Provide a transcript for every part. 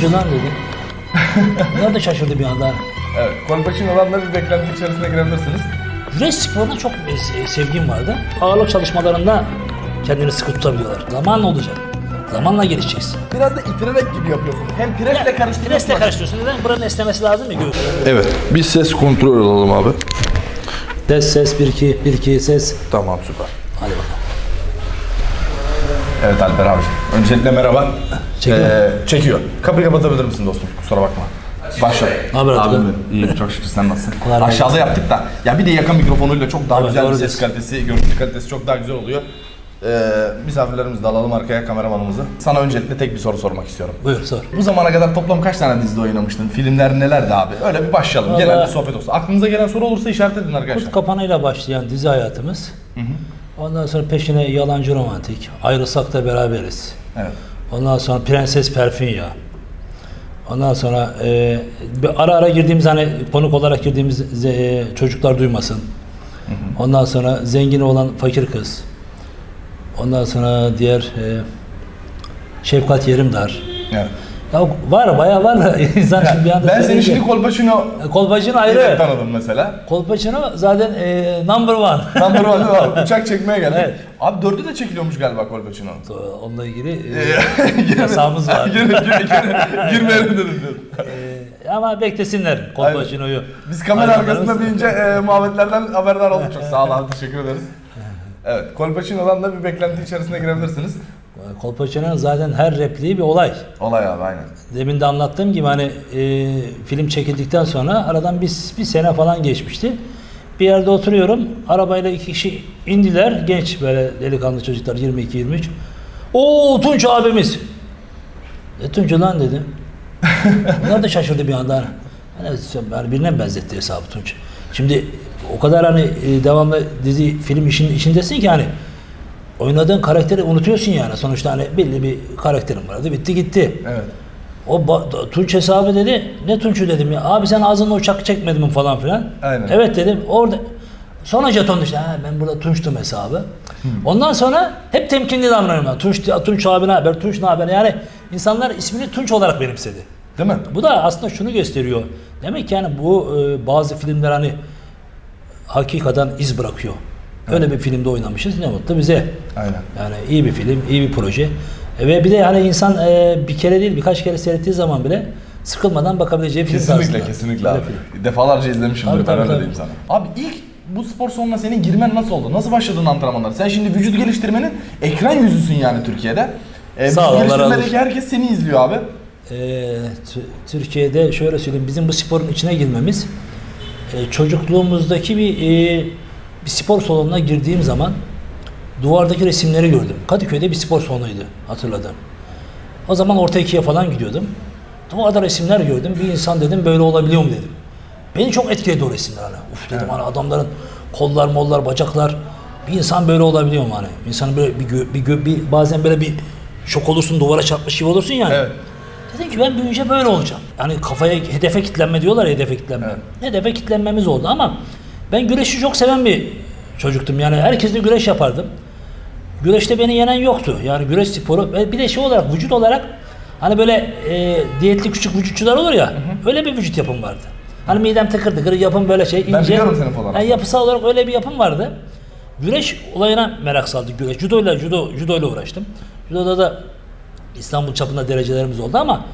Tuncu lan dedi. Bunlar da şaşırdı bir anda. Evet. Kolpaçino olanla bir beklenti içerisine girebilirsiniz. Güreş sporuna çok e, se- sevgim vardı. Ağırlık çalışmalarında kendini sıkı tutabiliyorlar. Zamanla olacak. Zamanla gelişeceksin. Biraz da itirerek gibi yapıyorsun. Hem presle karıştırıyorsun. Presle karıştırıyorsun. Neden? Buranın esnemesi lazım ya göğüs. Evet. Bir ses kontrol alalım abi. Ses ses 1 2 1 2 ses. Tamam süper. Hadi bakalım. Evet Alper abi. Öncelikle merhaba. Çekiyor? Ee, çekiyor. Kapıyı kapatabilir misin dostum? Kusura bakma. Başla. Ne haber Atakan? İyiyim çok şükür sen nasılsın? Kolay. Aşağıda yaptık da. Ya bir de yakın mikrofonuyla çok daha Evet, güzel bir doğru ses diyorsun. kalitesi, görüntü kalitesi çok daha güzel oluyor. Ee, misafirlerimizi de alalım arkaya kameramanımızı. Sana öncelikle tek bir soru sormak istiyorum. Buyur sor. Bu zamana kadar toplam kaç tane dizide oynamıştın? Filmler nelerdi abi? Öyle bir başlayalım. Vallahi- Genel bir sohbet olsun. Aklınıza gelen soru olursa işaret edin arkadaşlar. Kurt kapanıyla başlayan dizi hayatımız. Ondan sonra peşine yalancı romantik. Ayrılsak da beraberiz. Evet. Ondan sonra Prenses Perfinya. Ondan sonra e, ara ara girdiğimiz hani konuk olarak girdiğimiz e, çocuklar duymasın. Ondan sonra zengin olan fakir kız. Ondan sonra diğer e, Şefkat Yerimdar. evet. Ya var bayağı var insan şimdi bir anda Ben seni şimdi Kolpaçino Kolpaçino ayrı. tanıdım mesela. Kolpaçino zaten e, number one. Number one var. Uçak çekmeye geldik. Evet. Abi dörtte de çekiliyormuş galiba Kolpaçino. Onunla ilgili e, yasağımız var. Gir, gir, gir, girmeyelim dedim. E, ama beklesinler Kolpaçino'yu. Biz kamera arkasında deyince e, muhabbetlerden haberdar olduk. Çok sağ ol abi teşekkür ederiz. Evet, Kolpaçino'dan da bir beklenti içerisine girebilirsiniz. Kolpaçino'nun zaten her repliği bir olay. Olay abi aynen. Demin de anlattığım gibi hani e, film çekildikten sonra aradan bir, bir sene falan geçmişti. Bir yerde oturuyorum. Arabayla iki kişi indiler. Genç böyle delikanlı çocuklar 22-23. Oo Tunç abimiz. E Tunç lan dedim. Bunlar da şaşırdı bir anda. Yani, yani birine mi benzetti hesabı Tunç. Şimdi o kadar hani e, devamlı dizi film işin içindesin ki hani oynadığın karakteri unutuyorsun yani. Sonuçta hani belli bir karakterin vardı. Bitti gitti. Evet. O Tunç hesabı dedi. Ne Tunç'u dedim ya. Abi sen ağzında uçak çekmedin mi falan filan. Aynen. Evet dedim. Orada sonra jeton düştü. Ha, ben burada Tunç'tum hesabı. Ondan sonra hep temkinli davranıyorum. ben. Tunç, Tunç abi ne haber? Tunç ne haber? Yani insanlar ismini Tunç olarak benimsedi. Değil mi? Bu da aslında şunu gösteriyor. Demek ki yani bu e, bazı filmler hani hakikaten iz bırakıyor. Öyle bir filmde oynamışız. Ne mutlu bize. Aynen. Yani iyi bir film, iyi bir proje. E, ve bir de hani insan e, bir kere değil birkaç kere seyrettiği zaman bile sıkılmadan bakabileceği film Kesinlikle tarzında. kesinlikle abi. film. Defalarca izlemişimdir Tabii, ben tabii, öyle tabii. diyeyim sana. Abi ilk bu spor salonuna senin girmen nasıl oldu? Nasıl başladın antrenmanlara? Sen şimdi vücut geliştirmenin ekran yüzüsün yani Türkiye'de. Ee, Sağ ol, vücut Allah razı geliştirmedeki herkes seni izliyor abi. E, Tü- Türkiye'de şöyle söyleyeyim bizim bu sporun içine girmemiz e, çocukluğumuzdaki bir e, bir spor salonuna girdiğim zaman duvardaki resimleri gördüm. Kadıköy'de bir spor salonuydu hatırladım. O zaman orta ikiye falan gidiyordum. Duvarda resimler gördüm. Bir insan dedim böyle olabiliyor mu dedim. Beni çok etkiledi o resimler hani. Uf dedim hani adamların kollar, mollar, bacaklar. Bir insan böyle olabiliyor mu hani? İnsanın böyle bir, gö- bir, gö- bir bazen böyle bir şok olursun, duvara çarpmış gibi olursun yani. Evet. Dedim ki ben büyüyünce böyle olacağım. Yani kafaya hedefe kitlenme diyorlar ya hedefe kitlenme. Evet. Hedefe kitlenmemiz oldu ama ben güreşi çok seven bir çocuktum. Yani herkesle güreş yapardım. Güreşte beni yenen yoktu. Yani güreş sporu ve bir de şey olarak vücut olarak hani böyle e, diyetli küçük vücutçular olur ya öyle bir vücut yapım vardı. Hani midem tıkır tıkır yapım böyle şey ince. Ben biliyorum senin fotoğrafını. Yani yapısal olarak öyle bir yapım vardı. Güreş olayına merak saldık güreş. Judoyla judo judoyla uğraştım. Judoda da İstanbul çapında derecelerimiz oldu ama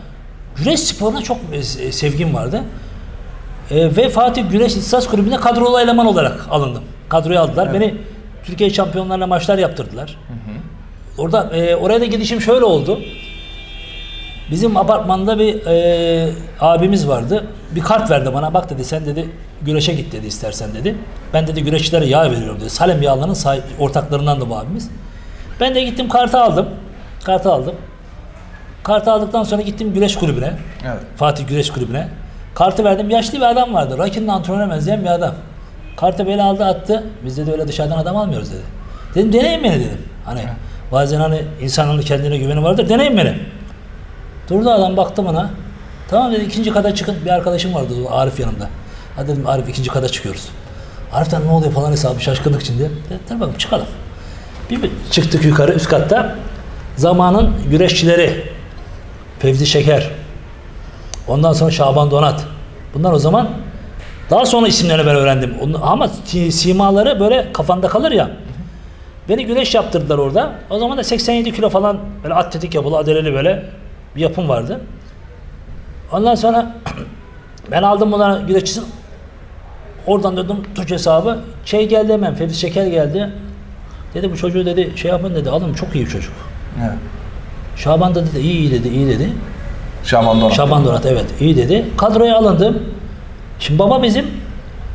güreş sporuna çok e, sevgim vardı. E, ve Fatih Güreş İhtisas Kulübü'ne kadrolu eleman olarak alındım. Kadroya aldılar. Beni Türkiye şampiyonlarına maçlar yaptırdılar. Orada e, oraya da gidişim şöyle oldu. Bizim apartmanda bir e, abimiz vardı. Bir kart verdi bana. Bak dedi sen dedi güreşe git dedi istersen dedi. Ben dedi güreşçilere yağ veriyorum dedi. Salem Yağları'nın sahip, ortaklarından da bu abimiz. Ben de gittim kartı aldım. Kartı aldım. Kartı aldıktan sonra gittim güreş kulübüne. Evet. Fatih Güreş Kulübü'ne. Kartı verdim. Yaşlı bir adam vardı. Rakinin antrenörüne benzeyen bir adam. Kartı böyle aldı attı. Biz dedi öyle dışarıdan adam almıyoruz dedi. Dedim deneyin beni dedim. Hani bazen hani insanın kendine güveni vardır. Deneyin beni. Durdu adam baktı bana. Tamam dedi ikinci kata çıkın. Bir arkadaşım vardı Arif yanımda. Hadi dedim Arif ikinci kata çıkıyoruz. Arif'ten ne oluyor falan hesabı şaşkınlık içinde. Dedi tamam çıkalım. Bir, bir çıktık yukarı üst katta. Zamanın güreşçileri Fevzi Şeker, Ondan sonra Şaban Donat. Bunlar o zaman daha sonra isimlerini ben öğrendim. Ama si- simaları böyle kafanda kalır ya. Beni güreş yaptırdılar orada. O zaman da 87 kilo falan böyle atletik yapılı, adeleli böyle bir yapım vardı. Ondan sonra ben aldım bunları güreşçisi. Oradan döndüm tuş hesabı. Şey geldi hemen, Fevzi Şeker geldi. Dedi bu çocuğu dedi şey yapın dedi. Alın çok iyi bir çocuk. Evet. Şaban da dedi iyi iyi dedi iyi dedi. Şaban Donat. Şaban Donat evet iyi dedi. Kadroya alındım. Şimdi baba bizim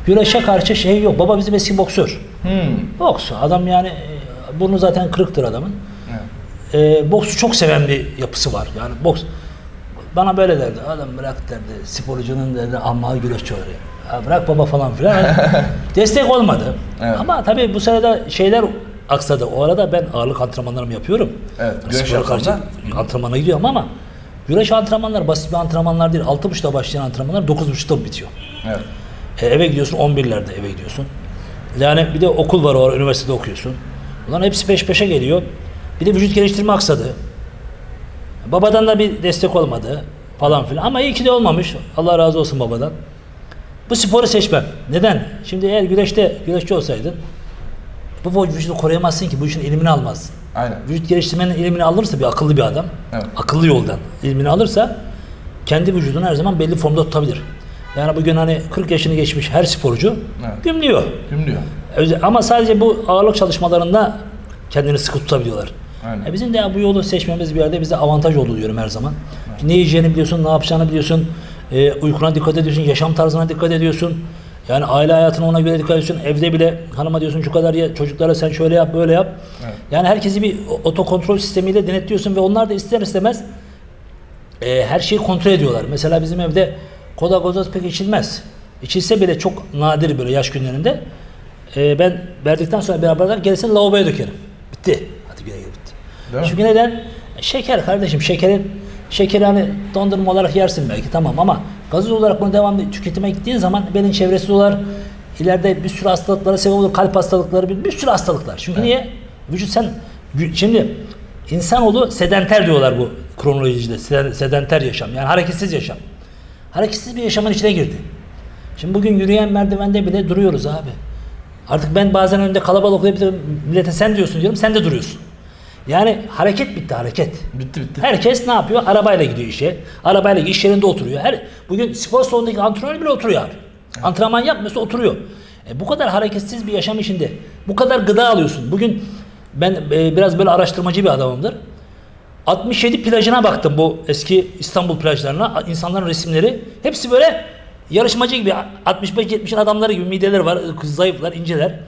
güreşe karşı şey yok. Baba bizim eski boksör. Hmm. Boks. Adam yani e, burnu zaten kırıktır adamın. Evet. E, boksu çok seven bir yapısı var. Yani boks. Bana böyle derdi. Adam bırak derdi. Sporcunun derdi amma güreşçi oluyor. Ya bırak baba falan filan. Destek olmadı. Evet. Ama tabii bu sırada şeyler aksadı. O arada ben ağırlık antrenmanlarımı yapıyorum. Evet, Spora karşı antrenmana gidiyorum ama güreş antrenmanlar basit bir antrenmanlar değil. 6.30'da başlayan antrenmanlar 9.30'da bitiyor. Evet. E, eve gidiyorsun 11'lerde eve gidiyorsun. Yani bir de okul var o ara, üniversitede okuyorsun. Bunların hepsi peş peşe geliyor. Bir de vücut geliştirme aksadı. Babadan da bir destek olmadı falan filan. Ama iyi ki de olmamış. Allah razı olsun babadan. Bu sporu seçmem. Neden? Şimdi eğer güreşte güreşçi olsaydın bu vücudu koruyamazsın ki bu işin ilmini almazsın. Aynen. Vücut geliştirmenin ilmini alırsa bir akıllı bir adam, Evet. akıllı yoldan ilmini alırsa kendi vücudunu her zaman belli formda tutabilir. Yani bugün hani 40 yaşını geçmiş her sporcu Evet. gümlüyor. Öze- Ama sadece bu ağırlık çalışmalarında kendini sıkı tutabiliyorlar. Aynen. E bizim de bu yolu seçmemiz bir yerde bize avantaj oldu diyorum her zaman. Ne yiyeceğini biliyorsun, ne yapacağını biliyorsun, e, uykuna dikkat ediyorsun, yaşam tarzına dikkat ediyorsun. Yani aile hayatına ona göre dikkat ediyorsun. Evde bile hanıma diyorsun şu kadar ye, çocuklara sen şöyle yap, böyle yap. Evet. Yani herkesi bir otokontrol sistemiyle denetliyorsun ve onlar da ister istemez e, her şeyi kontrol ediyorlar. Mesela bizim evde kola gazoz pek içilmez. İçilse bile çok nadir böyle yaş günlerinde. E, ben verdikten sonra beraber gerisini lavaboya dökerim. Bitti. Hadi güle güle bitti. Değil mi? Çünkü neden? Şeker kardeşim. Şekerin şekeri hani dondurma olarak yersin belki tamam ama gazoz olarak bunu devamlı tüketime gittiğin zaman belin çevresi dolar. İleride bir sürü hastalıklara sebep olur. Kalp hastalıkları, bir, bir sürü hastalıklar. Çünkü niye? Vücut sen şimdi insanoğlu sedenter diyorlar bu kronolojide. Sed- Sedenter yaşam. Yani hareketsiz yaşam. Hareketsiz bir yaşamın içine girdi. Şimdi bugün yürüyen merdivende bile duruyoruz abi. Artık ben bazen önde kalabalık olup da millete sen diyorsun diyorum sen de duruyorsun. Yani hareket bitti hareket. Bitti bitti. Herkes ne yapıyor? Arabayla gidiyor işe. Arabayla iş yerinde oturuyor. Her bugün spor salonundaki antrenör bile oturuyor abi. Antrenman yapmıyorsa oturuyor. E, bu kadar hareketsiz bir yaşam içinde bu kadar gıda alıyorsun. Bugün ben e, biraz böyle araştırmacı bir adamımdır. 67 plajına baktım bu eski İstanbul plajlarına. İnsanların resimleri hepsi böyle yarışmacı gibi 65-70'in adamları gibi mideleri var, zayıflar, inceler.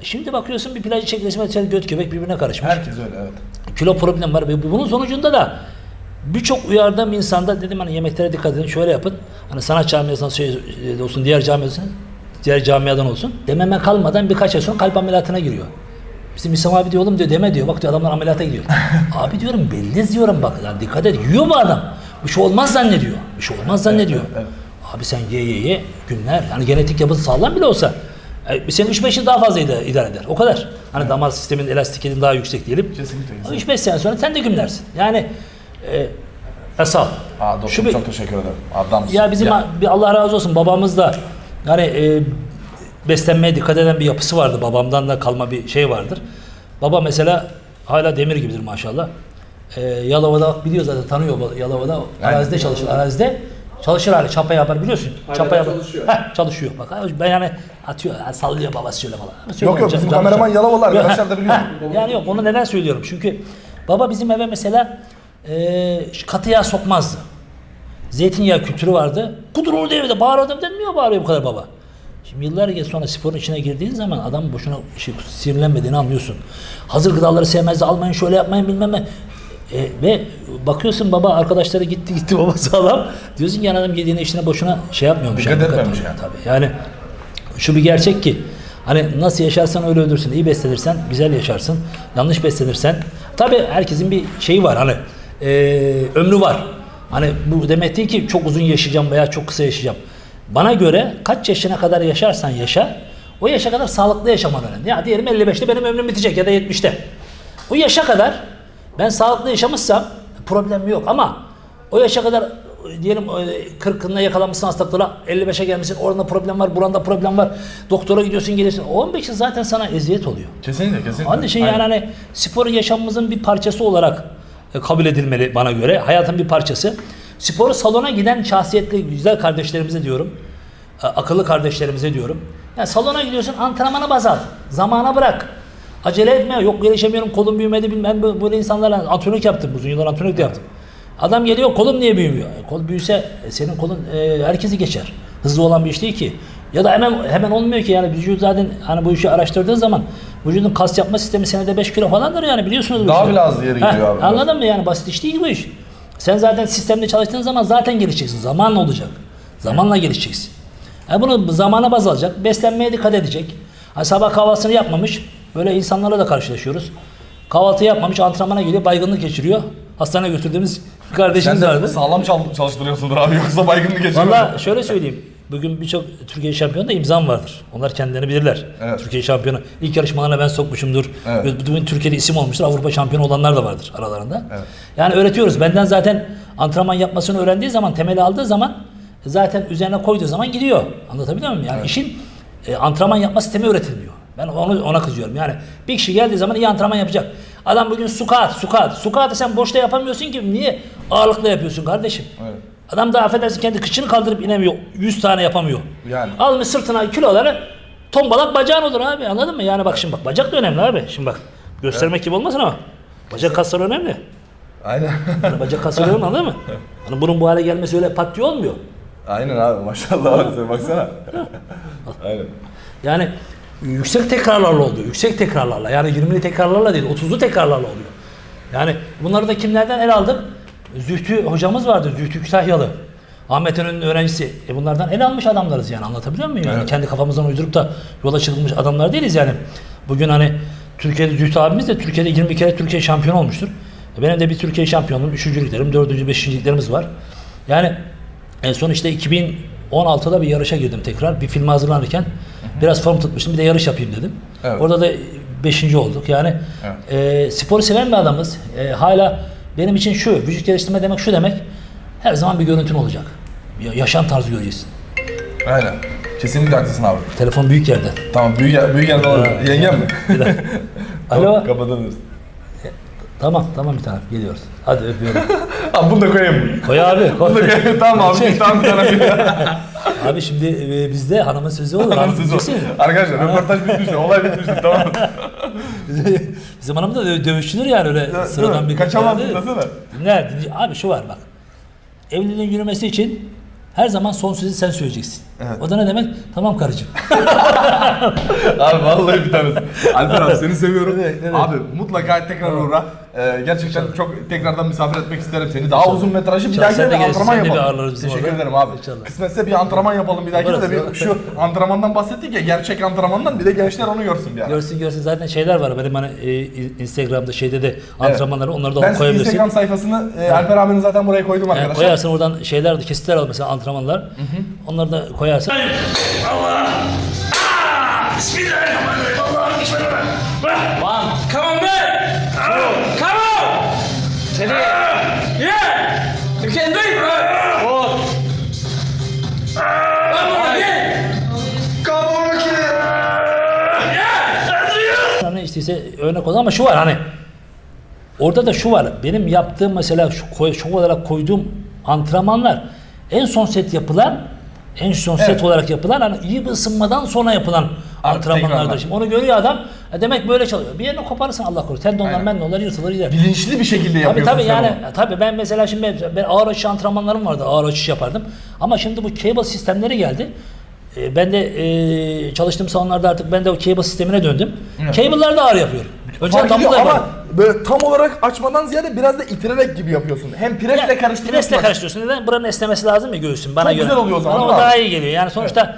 E, Şimdi bakıyorsun bir plajı çek resmen içeri göt göbek birbirine karışmış Herkes öyle evet. kilo problem var. Bunun sonucunda da birçok uyardığım insanda dedim hani yemeklere dikkat edin şöyle yapın. Hani sanat camiasından şey olsun diğer camiasından diğer camiadan olsun. Dememe kalmadan birkaç ay sonra kalp ameliyatına giriyor. Bizim İslam abi diyor oğlum diyor deme diyor. Bak diyor adamlar ameliyata gidiyor. abi diyorum belli diyorum bak yani dikkat et. Yiyor bu adam. Bir şey olmaz zannediyor. Bir şey olmaz zannediyor. evet, Abi sen ye ye ye günler. Yani genetik yapısı sağlam bile olsa e, senin 3-5 yıl daha fazla idare, idare eder. O kadar. Hani damar sistemin elastikiyeti daha yüksek diyelim. Kesinlikle, kesinlikle. 3-5 sene sonra sen de gümlersin. Yani e, Esal. Aa dostum Şu bir- çok teşekkür ederim. Adamsın. ya bizim bir Allah razı olsun babamız da yani e, beslenmeye dikkat eden bir yapısı vardı. Babamdan da kalma bir şey vardır. Baba mesela hala demir gibidir maşallah. E, Yalova'da biliyor zaten tanıyor Yalova'da arazide çalışır. Arazide çalışır hali çapa yapar biliyorsun. çapa yapar. çalışıyor. Heh, çalışıyor. Bak ben yani atıyor yani sallıyor babası şöyle falan. Yok yok bizim kameraman Yalovalı Yok, arkadaşlar da biliyor. Yani yok onu neden söylüyorum? Çünkü baba bizim eve mesela e, katı yağ sokmazdı. Zeytinyağı kültürü vardı. Kudur orada evde bağırıyordum dedim niye bağırıyor bu kadar baba? Şimdi yıllar geç sonra sporun içine girdiğin zaman adam boşuna şey, sinirlenmediğini anlıyorsun. Hazır gıdaları sevmezdi almayın şöyle yapmayın bilmem ne. E, ve bakıyorsun baba arkadaşları gitti gitti baba sağlam. Diyorsun ki adam yediğine işine boşuna şey yapmıyormuş. Dikkat yani, etmemiş yani. Tabii yani şu bir gerçek ki hani nasıl yaşarsan öyle ölürsün. İyi beslenirsen güzel yaşarsın. Yanlış beslenirsen tabii herkesin bir şeyi var hani eee, ömrü var. Hani bu demek değil ki çok uzun yaşayacağım veya çok kısa yaşayacağım. Bana göre kaç yaşına kadar yaşarsan yaşa o yaşa kadar sağlıklı yaşaman önemli. Ya diyelim 55'te benim ömrüm bitecek ya da 70'te. O yaşa kadar ben sağlıklı yaşamışsam problem yok ama o yaşa kadar e, diyelim e, 40'ında yakalanmışsın hastalıklara 55'e gelmişsin orada problem var buranda problem var doktora gidiyorsun geliyorsun 15 yıl zaten sana eziyet oluyor. Kesinlikle kesinlikle. Onun için Aynen. yani hani spor yaşamımızın bir parçası olarak e, kabul edilmeli bana göre. Hayatın bir parçası. Sporu salona giden şahsiyetli güzel kardeşlerimize diyorum. e, Akıllı kardeşlerimize diyorum. Yani salona gidiyorsun antrenmana baz al. Zamana bırak. Acele etme. Yok gelişemiyorum kolum büyümedi bilmem bu- böyle insanlarla antrenörlük yaptım. Uzun yıllar antrenörlük de yaptım. Adam geliyor kolum niye büyümüyor? E, Kol büyüse e, senin kolun e, herkesi geçer. Hızlı olan bir iş değil ki. Ya da hemen hemen olmuyor ki yani vücut zaten hani bu işi araştırdığın zaman vücudun kas yapma sistemi senede 5 kilo falandır yani biliyorsunuz Daha bile az yeri Heh, geliyor abi. Anladın mı yani basit iş değil bu iş. Sen zaten sistemde çalıştığın zaman zaten gelişeceksin. Zamanla olacak. Zamanla gelişeceksin. Yani bunu zamana baz alacak. Beslenmeye dikkat edecek. Ha, sabah kahvaltısını yapmamış. Böyle insanlarla da karşılaşıyoruz. Kahvaltı yapmamış antrenmana geliyor baygınlık geçiriyor. Hastaneye götürdüğümüz kardeşimiz Sen de vardı. sağlam çal- çalıştırıyorsundur abi yoksa baygınlık geçiriyor. Valla şöyle söyleyeyim. Bugün birçok Türkiye şampiyonu da imzam vardır. Onlar kendilerini bilirler. Evet. Türkiye şampiyonu. İlk yarışmalarına ben sokmuşumdur. Evet. Ve Bugün Türkiye'de isim olmuştur. Avrupa şampiyonu olanlar da vardır aralarında. Evet. Yani öğretiyoruz. Benden zaten antrenman yapmasını öğrendiği zaman, temeli aldığı zaman zaten üzerine koyduğu zaman gidiyor. Anlatabiliyor muyum? Yani işin e, antrenman yapma sistemi öğretilmiyor. Ben onu ona kızıyorum. Yani bir kişi geldiği zaman iyi antrenman yapacak. Adam bugün squat, squat. Squat'ı sen boşta yapamıyorsun ki. Niye? Ağırlıkla yapıyorsun kardeşim. Evet. Adam da affedersin kendi kıçını kaldırıp inemiyor. 100 tane yapamıyor. Yani. Almış sırtına kiloları tombalak bacağın olur abi anladın mı? Yani bak şimdi bak bacak da önemli abi. Şimdi bak göstermek gibi olmasın ama bacak kasları önemli. Aynen. Yani bacak kasları önemli anladın mı? Hani bunun bu hale gelmesi öyle pat diye olmuyor. Aynen abi maşallah abi sen baksana. Aynen. Yani yüksek tekrarlarla oluyor. Yüksek tekrarlarla. Yani 20'li tekrarlarla değil 30'lu tekrarlarla oluyor. Yani bunları da kimlerden el aldım? Zühtü hocamız vardı. Zühtü Kütahyalı. Ahmet Önü'nün öğrencisi. E bunlardan el almış adamlarız yani anlatabiliyor muyum? Yani Evet. kendi kafamızdan uydurup da yola çıkılmış adamlar değiliz yani. Bugün hani Türkiye'de Zühtü abimiz de Türkiye'de 20 kere Türkiye şampiyonu olmuştur. E Benim de bir Türkiye şampiyonluğum, üçüncülüklerim, dördüncü, beşinciliklerimiz var. Yani en son işte 2016'da bir yarışa girdim tekrar. Bir filme hazırlanırken biraz form tutmuştum. Bir de yarış yapayım dedim. Evet. Orada da beşinci olduk. Yani e, sporu seven bir adamız. E, hala benim için şu, vücut geliştirme demek şu demek. Her zaman bir görüntün olacak. Ya- yaşam tarzı göreceksin. Aynen. Kesinlikle haklısın abi. Telefon büyük yerde. Tamam büyük yer, büyük yerde olur. Yengem mi? Alo. Kapatabiliriz. Tamam, tamam bir tane. Geliyoruz. Hadi öpüyorum. Abi bunu da koyayım. Koy abi. Koy. Bunu da koyayım. tamam abi. Tamam bir tane. abi şimdi e, bizde hanımın sözü olur. Tamam Hanım siz diyeceksin. Arkadaşlar röportaj bitmişti. Olay bitmişti. Tamam. Bizim hanım da dö- dövüşçülür yani öyle sıradan bir Kaçamazsın desene. Ne? Abi şu var bak. Evliliğin yürümesi için her zaman son sözü sen söyleyeceksin. Evet. O da ne demek? Tamam karıcığım. Abi vallahi bir tanesi. Alper abi seni seviyorum. Evet, evet. Abi mutlaka tekrar uğra. Ee, gerçekten çok tekrardan misafir etmek isterim seni. Daha uzun metrajlı bir İnşallah sen de de gelirsin, antrenman seni de bir yapalım. ağırlarız Teşekkür orada. ederim abi. İnşallah. Kısmetse bir antrenman yapalım bir dahakine de Yaparız bir şu antrenmandan bahsettik ya gerçek antrenmandan bir de gençler onu görsün bir ara. Görsün görsün zaten şeyler var benim hani e, Instagram'da şeyde de antrenmanları onları da Ben koyabilirsin. Instagram sayfasını e, Alper abinin zaten buraya koydum Yani arkadaşlar. koyarsın oradan şeyler de kesitler al mesela antrenmanlar. Onları da koyarsın. Allah! Ah! Bismillahirrahmanirrahim. Allah'ım bismillah. One. Come on, man. Come on. Three. Yeah. You can do it. Four. One more again. Come on again. Yeah. You. Hani isteyse örnek olur ama şu var hani orada da şu var benim yaptığım mesela şu, koy, şu olarak koyduğum antrenmanlar en son set yapılan en son set Evet. olarak yapılan hani iyi bir ısınmadan sonra yapılan antrenmanlardır. tekrarlar. Şimdi onu görüyor adam e demek böyle çalışıyor. Bir yerini koparırsın Allah korusun. Tendonlar, Aynen. mendonlar yırtılır gider. Bilinçli bir şekilde Tabii yapıyorsun tabii sen yani onu. tabii ben mesela şimdi ben- ben ağır açış antrenmanlarım vardı. Ağır açış yapardım. Ama şimdi bu cable sistemleri geldi. Ee, ben de e, çalıştığım salonlarda artık ben de o cable sistemine döndüm. Evet. Cable'lar da ağır yapıyor. Önceden Fark ediyor dumbbell ama. Böyle tam olarak açmadan ziyade biraz da itirerek gibi yapıyorsun. Hem presle karıştırıyorsun. Presle karıştırıyorsun. Neden? Buranın esnemesi lazım ya göğsün bana Çok göre. güzel oluyor o zaman, Bana değil mi daha abi? iyi geliyor. Yani sonuçta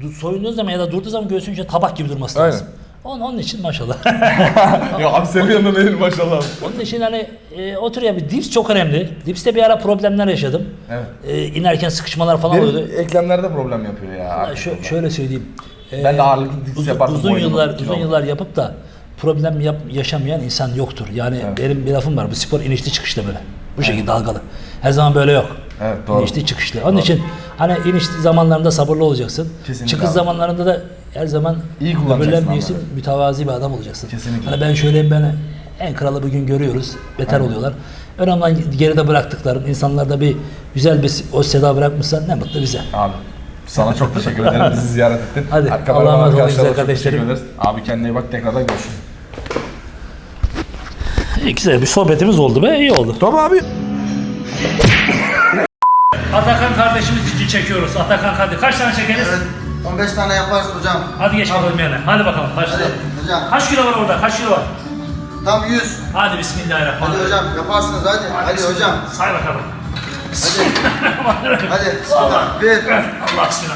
du- soyunduğun zaman ya da durduğu zaman göğsün içinde tabak gibi durması Aynen. lazım. Onun, onun için maşallah. ya abi senin yanında benim maşallah. onun için hani e, oturuyor bir dips çok önemli. Dipste bir ara problemler yaşadım. Evet. E, inerken sıkışmalar falan oluyordu. Benim eklemlerde problem yapıyor ya. Şö- şöyle söyleyeyim. Ee, Ben de ağırlıklı dips uzun, yapardım Uzun boynuma, yıllar uzun yıllar yapıp da problem yap, yaşamayan insan yoktur. Yani Evet. benim bir lafım var. Bu spor inişli çıkışlı böyle. Bu şekilde dalgalı. Her zaman böyle yok. Evet, doğru. İnişli çıkışlı. Onun için hani iniş zamanlarında sabırlı olacaksın. Kesinlikle Çıkış abi. zamanlarında da her zaman İyi kullanacaksın mütevazi bir adam olacaksın. Kesinlikle. Hani ben şöyleyim ben en kralı bugün görüyoruz. Beter oluyorlar. Önemli olan geride bıraktıkların insanlarda bir güzel bir o seda bırakmışsan ne mutlu bize. Abi sana çok teşekkür ederim. Bizi ziyaret ettin. Hadi, Arka Allah'a emanet olun güzel kardeşlerim. Abi kendine iyi bak tekrardan görüşürüz. İyi, güzel bir sohbetimiz oldu be iyi oldu. Tamam abi. Atakan kardeşimiz için çekiyoruz. Atakan kardeş. Kaç tane çekeriz? Evet, 15 tane yaparız hocam. Hadi geç bakalım yani. Hadi bakalım başlayalım. Hadi hocam. Kaç kilo var orada? Kaç kilo var? Tam 100. Hadi bismillahirrahmanirrahim. Hadi hocam yaparsınız hadi. Hadi hocam. Say bakalım. Hadi. Hadi. Allah. Bismillah. 1, Allah aşkına.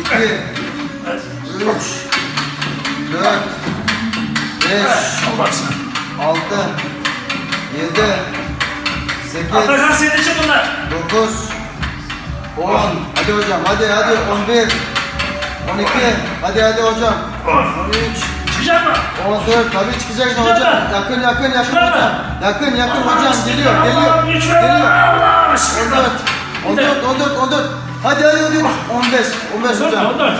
2, 3, 4, 5, Allah aşkına. 6, 7, 8, Atakan senin için bunlar. 9, 10. Hadi hocam hadi hadi 11, 12. Hadi hadi hocam. 13, Çıkacak mı? 14 tabii çıkacak Çıkacak hocam. mı? Yakın yakın yakın Çıkacak mı? hocam. Yakın yakın hocam geliyor geliyor. güç ver. Geliyor. Allah aşkına. 14 14 14 14 Hadi hadi hadi 15 15 hocam. 14.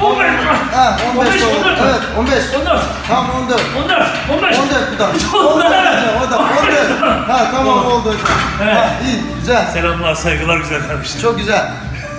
15. Ha 15 15, oldu. 14. Evet 15. 14. Tam 14. 14. 15. 14 bir daha. 14 14. hocam o da 14. Ha tamam oldu hocam. Evet. Ha iyi güzel. Selamlar, saygılar güzel kardeşlerim. Çok güzel.